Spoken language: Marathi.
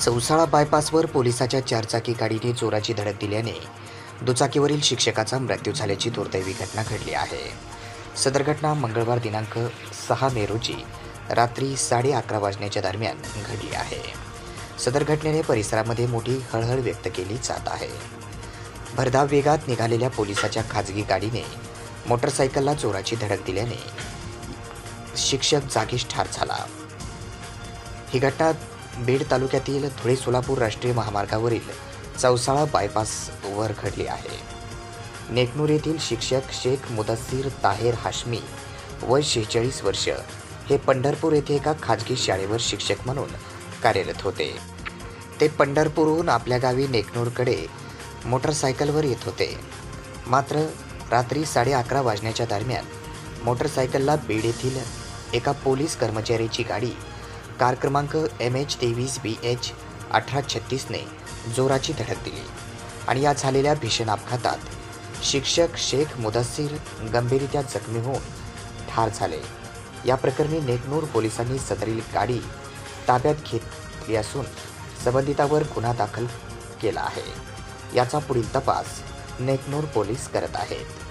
चौसाळा बायपासवर पोलिसाच्या चारचाकी गाडीने चोराची धडक दिल्याने दुचाकीवरील शिक्षकाचा मृत्यू झाल्याची दुर्दैवी घटना घडली आहे. सदर घटना मंगळवार दिनांक सहा मे रोजी रात्री साडे अकरा वाजण्याच्या दरम्यान घडली आहे. सदर घटनेने परिसरामध्ये मोठी हळहळ व्यक्त केली जात आहे. भरधाव वेगात निघालेल्या पोलिसाच्या खाजगी गाडीने मोटरसायकलला चोराची धडक दिल्याने शिक्षक जागीच ठार झाला. ही घटना बीड तालुक्यातील धुळे सोलापूर राष्ट्रीय महामार्गावरील चौसाळा बायपासवर घडली आहे. नेकनूर येथील शिक्षक शेख मुदस्सीर ताहेर हाशमी वय शेहेचाळीस वर्ष हे पंढरपूर येथे एका खाजगी शाळेवर शिक्षक म्हणून कार्यरत होते. ते पंढरपूरहून आपल्या गावी नेकनूरकडे मोटरसायकलवर येत होते. मात्र रात्री साडे अकरा वाजण्याच्या दरम्यान मोटरसायकलला बीड येथील एका पोलीस कर्मचाऱ्याची गाडी कार क्रमांक एम एच तेवीस बी एच अठरा छत्तीसने जोराची धडक दिली आणि या झालेल्या भीषण अपघातात शिक्षक शेख मुदस्सीर गंभीररित्या जखमी होऊन ठार झाले. या प्रकरणी नेकनूर पोलिसांनी सदरील गाडी ताब्यात घेतली असून संबंधितावर गुन्हा दाखल केला आहे. याचा पुढील तपास नेकनूर पोलीस करत आहेत.